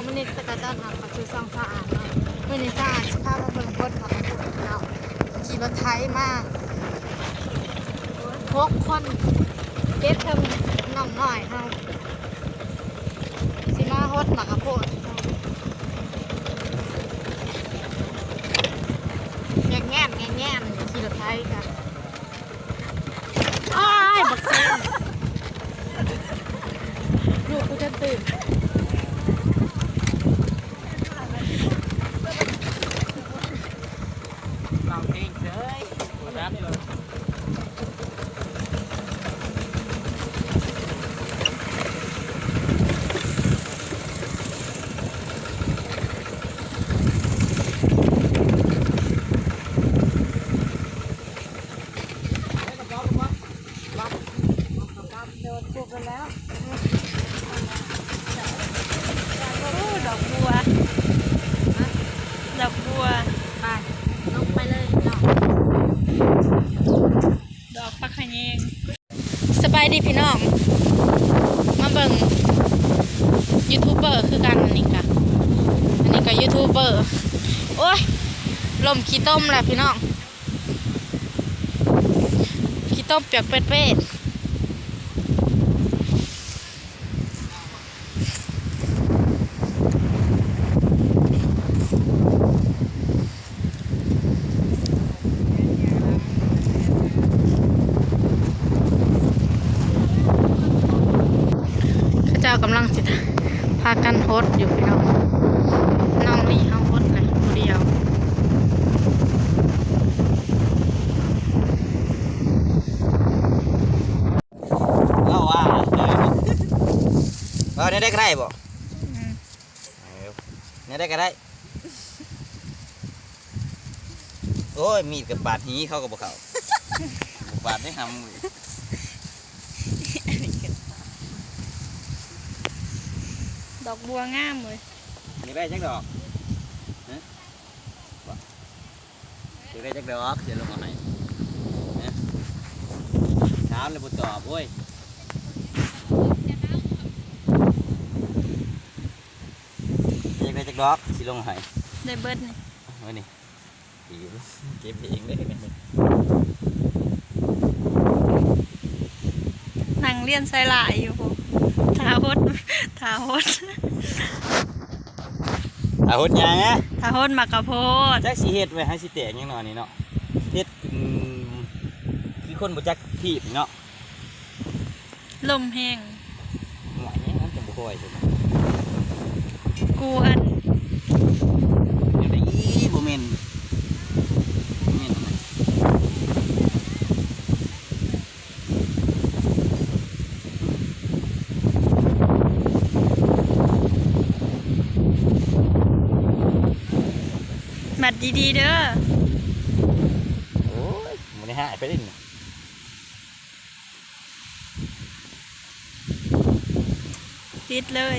องมันนี่ตะกะต้อนหักกับคือซองสะอาดเนาะมันนี่สะอาดสภาพมาเบิ่งคนมาพูดเนาขี่รถไถมาหกคนเก็บเทิงน้องหน่อยเฮาสิมาฮดหมักกะโพดแง่แง่แง่แง่ขี่รถไถกันอ้ายบักเซนลูกกูจะตื่น ลองเพลงเฉยครับอยู่ โดนปลุกกันแล้ว โอ้ดอกบัว ดอกบัว ไปลงไปเลยเนาะ ดอกปักขะแยง ส บายดีพี่น้อง มาเบิ่งยูทูบเบอร์คือกันอันนี้ค่ะ อันนี้ก็ยูทูบเบอร์ โอ้ยลมขี้ต้มแหละพี่น้อง ขี้ต้มเปียกเป็ดๆข้าเจ้า กำลังสิพากันโฮสต์อยู่พี่น้องน้องลีเฮาโฮสต์เลยผู้เดียวเอาว่าเออเนี่ยได้ก็ได้บ่เนี่ยได้ก็ได้โอ้ยมีดกับบาดนี้เข้ากับบ่เขาบาดได้หำมือ ดอกบัวงามเลยนี่ได้จักดอกฮะบ่เดี๋ยวได้จักดอกเดี๋ยวลงมาให้ฮะถามเลยบ่ตอบโอ้ยอยากได้จักดอกสิลงมาให้ได้เบิดนี่เฮ้ยนี่ดีเก็บเองเลยนี่นั่งเรียนไซลายอยู่พว กทาฮดทาฮดอาหุดยังอะทาฮดหมักกะโพดจักสีเฮ็ดไว้ให้สิแตกยังหน่อยนี่เนาะเฮ็ดอืมคือคนบ่จักทีบเนาะลมแห้งหวยนี่มันจะบ่ค่อยใช่ไหมกูอันอยู่ได้อีบ่แม่นบ่แม่นนะ แมท ดีๆเด้อ โอ้ยบ่ได้หายไปได้นี่ติดเลย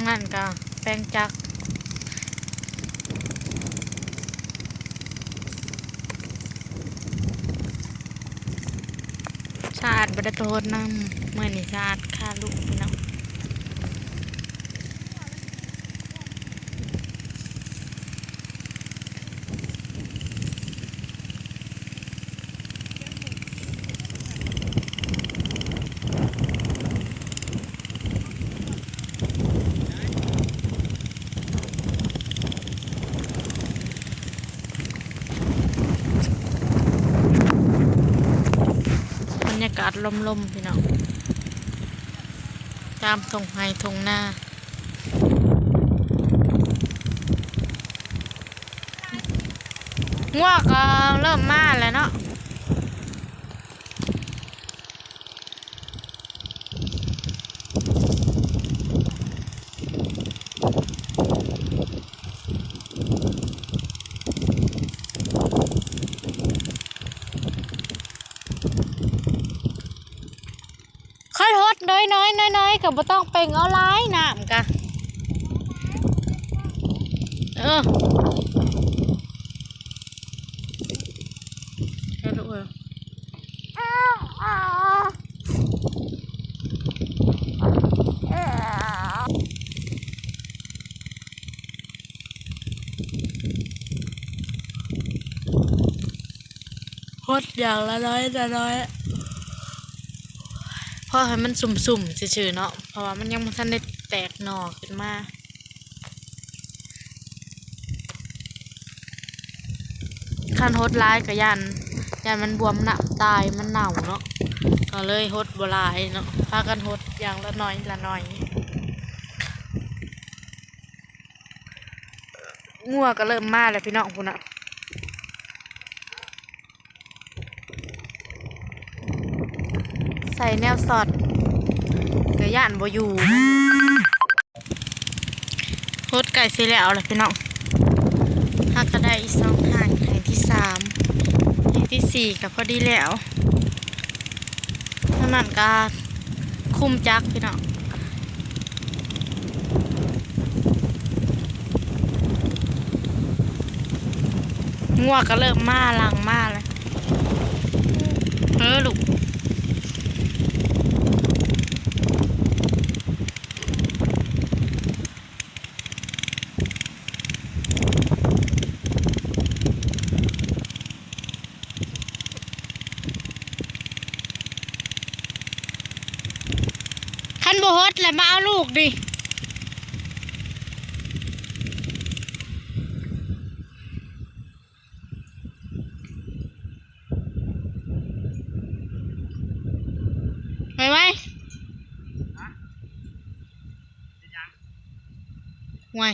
างนั้นก็แปลงจักสะอาดบไดโทษน้ำเมื่อนี่สะอาดค่าลูก ลมลมพี่น้องตามทงไฮทงหน้างวงก็เริ่มมาแล้วเนาะ ค่อยฮดน้อยน้อยน้อยน้อย กับบ่ต้องเป่งเอาหลายน้ำกะเออเอาลูเออฮดอย่างละน้อยละน้อย พราะให้มันสุ่มๆซื่อๆเนาะเพราะว่ามันยังไม่ทันได้แตกหน่อขึ้นมาคันฮดร้ายกับยันยันมันบวมหนักตายมันเน่าเนาะก็เลยฮดบลายเนาะพากันฮดอย่างละน้อยละน้อยงัวก็เริ่มมาแล้วพี่น้องคุณอะ ใส่แนวสอดกระย่านบ่อยู่โคตรไก่เสิแล้วเลยพี่น้องหักก็ได้อีกสองหางแห่งที่สามแห่งที่สี่ก็พอดีแล้วเท่านั้นก็คุมจักพี่น้องงัวก็เริ่มมาลังมาเลยเออลูก ดแหละมาเอาลูกดิไปไหมไว้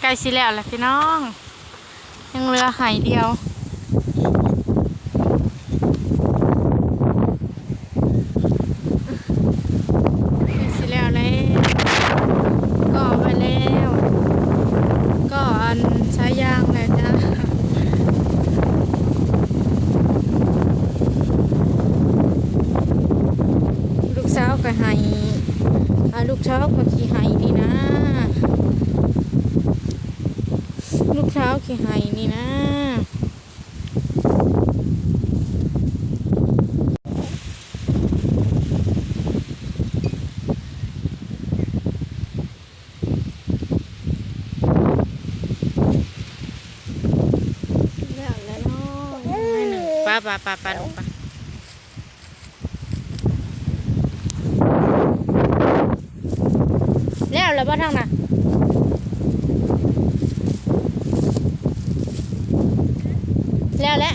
ใกล้สิแล้วแหละพี่น้อง ยังเหลือหายเดียว สิแล้วแล้ว ก็ไปแล้ว ก็อันใช้ยางเลยจ้าลูกสาวก็ให้อ่าลูกสาวก็ขี่ให้นี่นะ ลูกสาวขี่ให้นี่นะแล้วแล้วเนาะให้หนึ่งป้าป้าป้าป้าลูกป้าแล้วแล้วป้าทางน่ะแล้วแหละ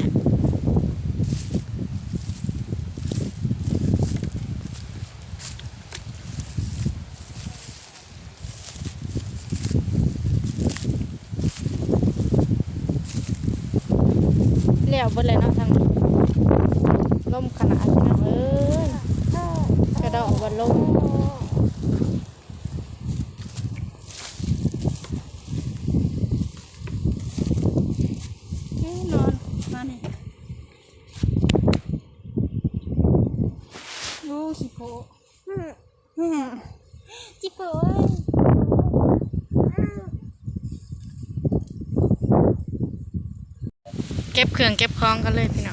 แล้วเบดเลยเนาะทางนี้ลมขนาดนี้เนาะเอ้ยกระดอกวันลม จิโป้ย เก็บเครื่องเก็บคลองกันเลยพี่น้อง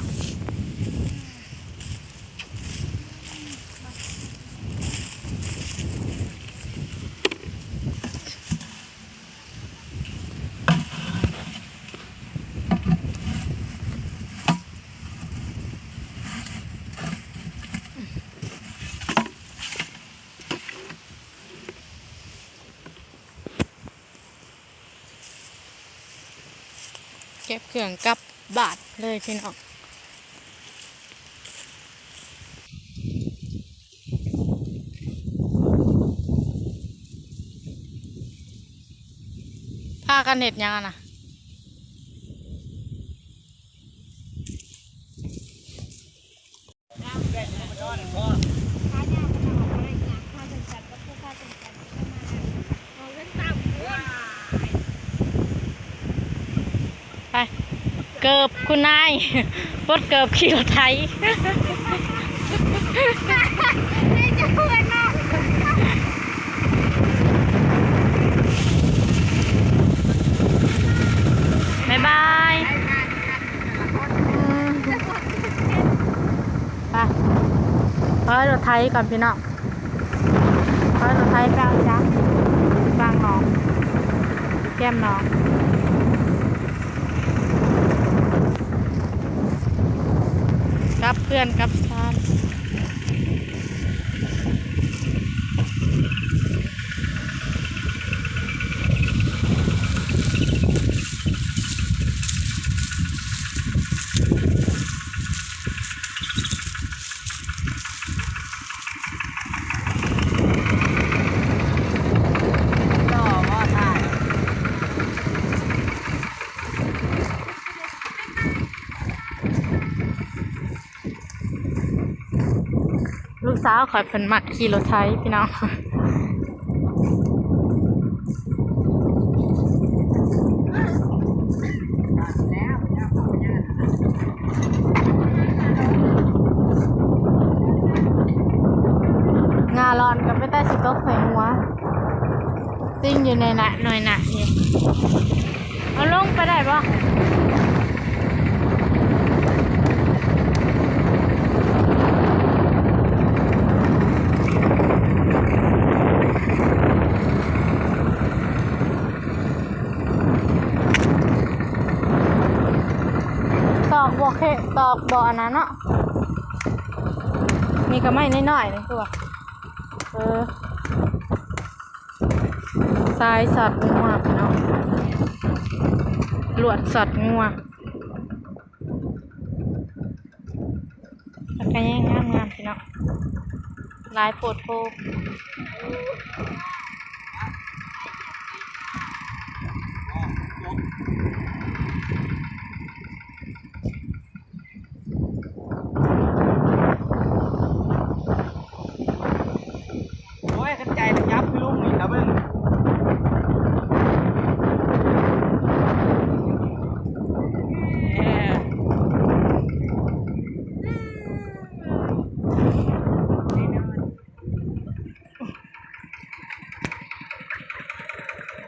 เครื่องกับบาทเลยพี่น้องพากันเห็ดยังนะ ข้าเนี่ยมันเอาอะไรอย่างข้าจังจัดกับผู้ข้าจังจัดเข้ามาเอาเล่นต่ำว้า ไป เกิบคุณนายปลดเกิบขี่รถไทยไม่จะเพื่อนน้องบ๊ายบายไปขอให้รถไทยก่อนพี่น้องขอให้รถไทยกลางจ้ากลางหนอง แก้มหนอง กับเพื่อนกับานลูกสาวขอยเพิ่นมักขี่รถไทยพี่น้องงาลอนกับไม่ได้สิตกใส่หัวติ้งอยู่ในหนะหน่อยหนะนี่เอาลงไปได้ปะต อกบ่เคตอกบ่อันนั้นเนาะมีก็ไม่น้อยๆนี่คือว่าเออทรายสัตว์งัวพี่น้องลวดสัตว์งัวแล้วก็ย่งงามงามๆพี่น้องลายโปดโพ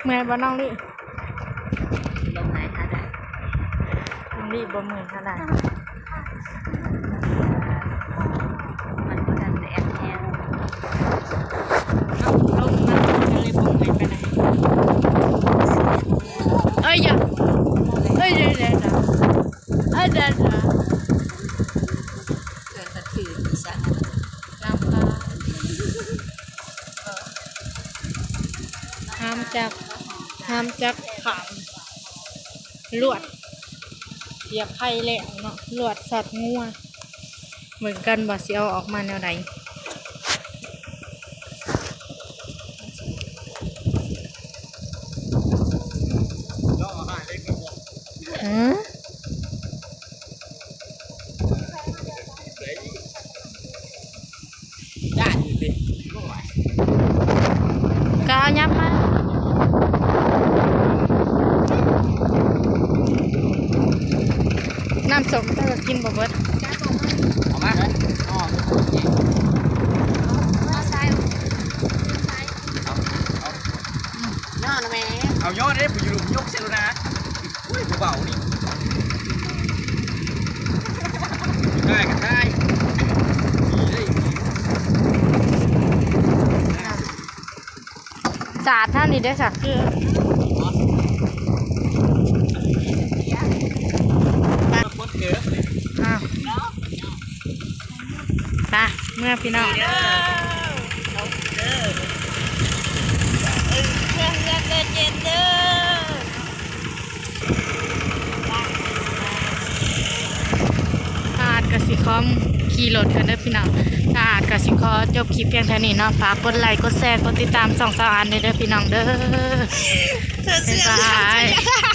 เมื่อยบ่น้องลี่ลงไหนคะได้น้องลี่บ่เมื่อยเท่าไหร่มันก็กันแอบแห้งเอาลงมาก็เลยบ่เมื่อยไปไหนเอ้ยอย่าเอ้ยเดี๋ยวเดี๋ยวเดี๋ยวเอ้ยเดี๋ยวเดี๋ยว เกิดกระถือดิฉัน ลำพาห้ามจักห้าม จักขามลวดเสียบไข่แล้วเนาะลวดสัตว์งัวเหมือนกันบ่เสิเอาออกมาแนวไหน น้ำสมถ้าก็กินบบเบิดเอามาเลยอ๋อเอายอดได้ผู้อยู่ยกเซลนะอุ้ยผู้เบานี่ได้กันได้สาดท่านี้ได้สักคือ ไปเมื่อพี่น้องเครื่องเรือเกิดเจ็ดเด้ออาดกสิคอมขี่รถกันเด้อพี่น้องอาดกสิคอจบคลิปเพียงเท่านี้เนาะฝากกดไลค์กดแชร์กดติดตามสองสาวอันเด้อพี่น้องเด้อเธอเสื้อบ๊ายบาย